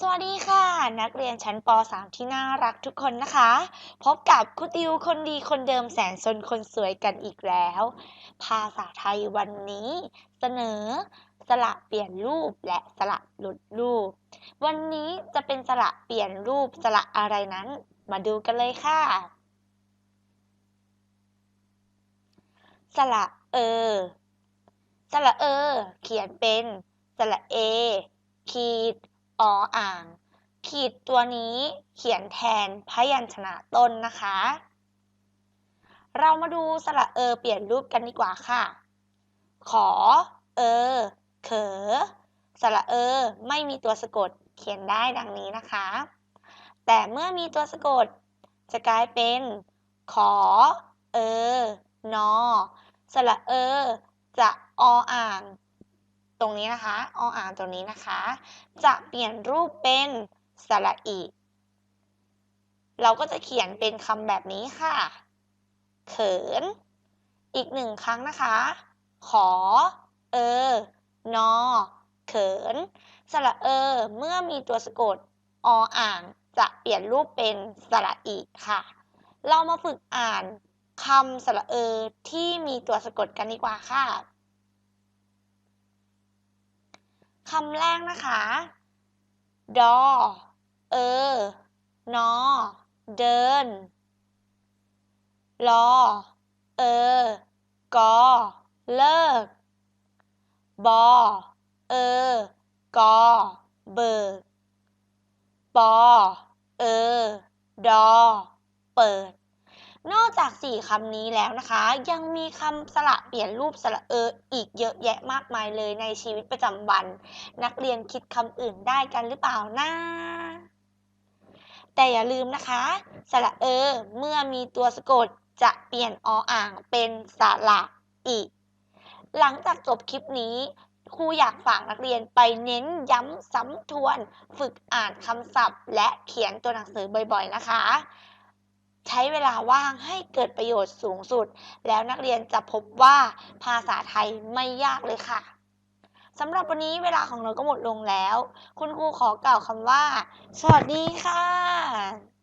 สวัสดีค่ะ นักเรียนชั้นป .3 ที่น่ารักทุกคนนะคะ พบกับครูติวคนดีคนเดิมแสนสนคนสวยกันอีกแล้ว ภาษาไทยวันนี้ เสนอ สระเปลี่ยนรูปและสระหลุดรูป วันนี้จะเป็นสระเปลี่ยนรูปสระอะไรนั้น มาดูกันเลยค่ะ สระเออ สระเออ เขียนเป็น สระเอ ขีด ออ่าง ขีดตัวนี้เขียนแทนพยัญชนะต้นนะคะ เรามาดูสระเออเปลี่ยนรูปกันดีกว่าค่ะ ขอ เออ เขอ สระเออไม่มีตัวสะกดเขียนได้ดังนี้นะคะ แต่เมื่อมีตัวสะกดจะกลายเป็น ขอ เออ นอ สระเออ จะออ่าง ตรงนี้นะคะออ่างตรงนี้นะคะ จะเปลี่ยนรูปเป็นสระอีเราก็จะเขียนเป็นคำแบบนี้ค่ะ เขิน อีกหนึ่งครั้งนะคะ ขอ เออ นอ เขิน สระเออ เมื่อมีตัวสะกด ออ่าง จะเปลี่ยนรูปเป็นสระอีค่ะ เรามาฝึกอ่านคำสระเออที่มีตัวสะกดกันดีกว่าค่ะ คำแรกนะคะ ดอ เออ นอ เดิน รอ เออ กอ เลิก บอ เออ กอ เบิก ปอ เออ ดอ เปิด นอกจากสี่คำนี้แล้วนะคะ ยังมีคำสระเปลี่ยนรูปสระเอออีกเยอะแยะมากมายเลยในชีวิตประจำวัน นักเรียนคิดคำอื่นได้กันหรือเปล่านะแต่อย่าลืมนะคะ สระเออ เมื่อมีตัวสะกดจะเปลี่ยนออ่างเป็นสระอีก หลังจากจบคลิปนี้ครูอยากฝากนักเรียนไปเน้นย้ำซ้ำทวน ฝึกอ่านคำศัพท์ และเขียนตัวหนังสือบ่อยๆนะคะ ใช้เวลาว่างให้เกิดประโยชน์สูงสุด แล้วนักเรียนจะพบว่าภาษาไทยไม่ยากเลยค่ะสำหรับวันนี้เวลาของเราก็หมดลงแล้ว คุณครูขอกล่าวคำว่า สวัสดีค่ะ